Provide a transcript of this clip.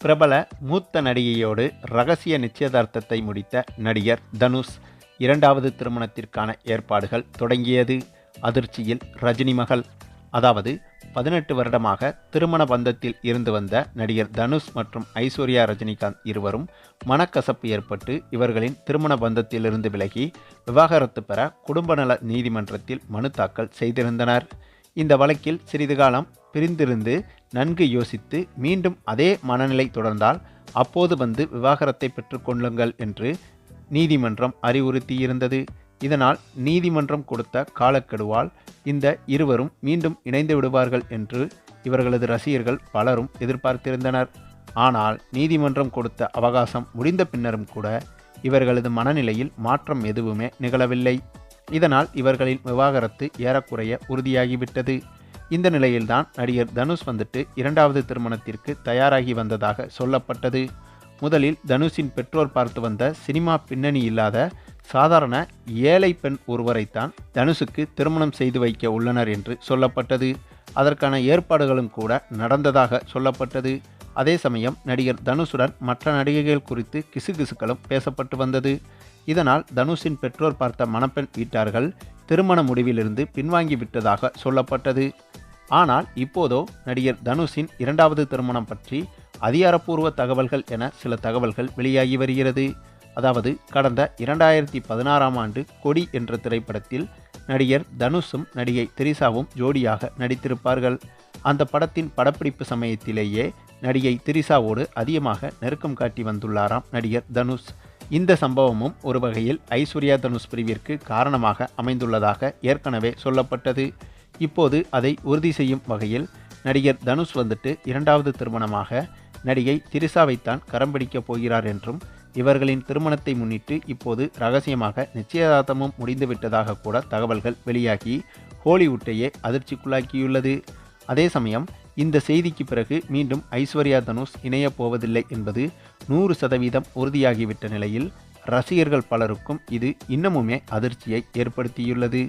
பிரபல மூத்த நடிகையோடு ரகசிய நிச்சயதார்த்தத்தை முடித்த நடிகர் தனுஷ் இரண்டாவது திருமணத்திற்கான ஏற்பாடுகள் தொடங்கியது. அதிர்ச்சியில் ரஜினி மகள் அதாவது பதினெட்டு வருடமாக திருமண பந்தத்தில் இருந்து வந்த நடிகர் தனுஷ் மற்றும் ஐஸ்வர்யா ரஜினிகாந்த் இருவரும் மனக்கசப்பு ஏற்பட்டு இவர்களின் திருமண பந்தத்திலிருந்து விலகி விவாகரத்து பெற குடும்ப நல நீதிமன்றத்தில் மனு தாக்கல் செய்திருந்தனர். இந்த வழக்கில் சிறிது காலம் பிரிந்திருந்து நன்கு யோசித்து மீண்டும் அதே மனநிலை தொடர்ந்தால் அப்போது வந்து விவாகரத்தை பெற்றுக்கொள்ளுங்கள் என்று நீதிமன்றம் அறிவுறுத்தியிருந்தது. இதனால் நீதிமன்றம் கொடுத்த காலக்கெடுவால் இந்த இருவரும் மீண்டும் இணைந்து விடுவார்கள் என்று இவர்களது ரசிகர்கள் பலரும் எதிர்பார்த்திருந்தனர். ஆனால் நீதிமன்றம் கொடுத்த அவகாசம் முடிந்த பின்னரும் கூட இவர்களது மனநிலையில் மாற்றம் எதுவுமே நிகழவில்லை. இதனால் இவர்களின் விவாகரத்து ஏறக்குறைய உறுதியாகிவிட்டது. இந்த நிலையில்தான் நடிகர் தனுஷ் வந்துட்டு இரண்டாவது திருமணத்திற்கு தயாராகி வந்ததாக சொல்லப்பட்டது. முதலில் தனுஷின் பெற்றோர் பார்த்து வந்த சினிமா பின்னணி இல்லாத சாதாரண ஏழை பெண் ஒருவரைத்தான் தனுஷுக்கு திருமணம் செய்து வைக்க உள்ளனர் என்று சொல்லப்பட்டது. அதற்கான ஏற்பாடுகளும் கூட நடந்ததாக சொல்லப்பட்டது. அதே சமயம் நடிகர் தனுஷுடன் மற்ற நடிகைகள் குறித்து கிசுகிசுக்களும் பேசப்பட்டு வந்தது. இதனால் தனுஷின் பெற்றோர் பார்த்த மணப்பெண் வீட்டார்கள் திருமண முடிவிலிருந்து பின்வாங்கி விட்டதாக சொல்லப்பட்டது. ஆனால் இப்போதோ நடிகர் தனுஷின் இரண்டாவது திருமணம் பற்றி அதிகாரப்பூர்வ தகவல்கள் என சில தகவல்கள் வெளியாகி வருகிறது. அதாவது கடந்த இரண்டாயிரத்தி பதினாறாம் ஆண்டு கொடி என்ற திரைப்படத்தில் நடிகர் தனுஷும் நடிகை திரிசாவும் ஜோடியாக நடித்திருப்பார்கள். அந்த படத்தின் படப்பிடிப்பு சமயத்திலேயே நடிகை திரிசாவோடு அதிகமாக நெருக்கம் காட்டி வந்துள்ளாராம் நடிகர் தனுஷ். இந்த சம்பவமும் ஒரு வகையில் ஐஸ்வர்யா தனுஷ் பிரிவிற்கு காரணமாக அமைந்துள்ளதாக ஏற்கனவே சொல்லப்பட்டது. இப்போது அதை உறுதி செய்யும் வகையில் நடிகர் தனுஷ் வந்துட்டு இரண்டாவது திருமணமாக நடிகை திரிசாவைத்தான் கரம் பிடிக்கப் போகிறார் என்றும் இவர்களின் திருமணத்தை முன்னிட்டு இப்போது ரகசியமாக நிச்சயதார்த்தமும் முடிந்துவிட்டதாக கூட தகவல்கள் வெளியாகி ஹோலிவுட்டையே அதிர்ச்சிக்குள்ளாக்கியுள்ளது. அதே சமயம் இந்த செய்திக்கு பிறகு மீண்டும் ஐஸ்வர்யா தனுஷ் இணையப் போவதில்லை என்பது நூறு சதவீதம் உறுதியாகிவிட்ட நிலையில் ரசிகர்கள் பலருக்கும் இது இன்னமுமே அதிர்ச்சியை ஏற்படுத்தியுள்ளது.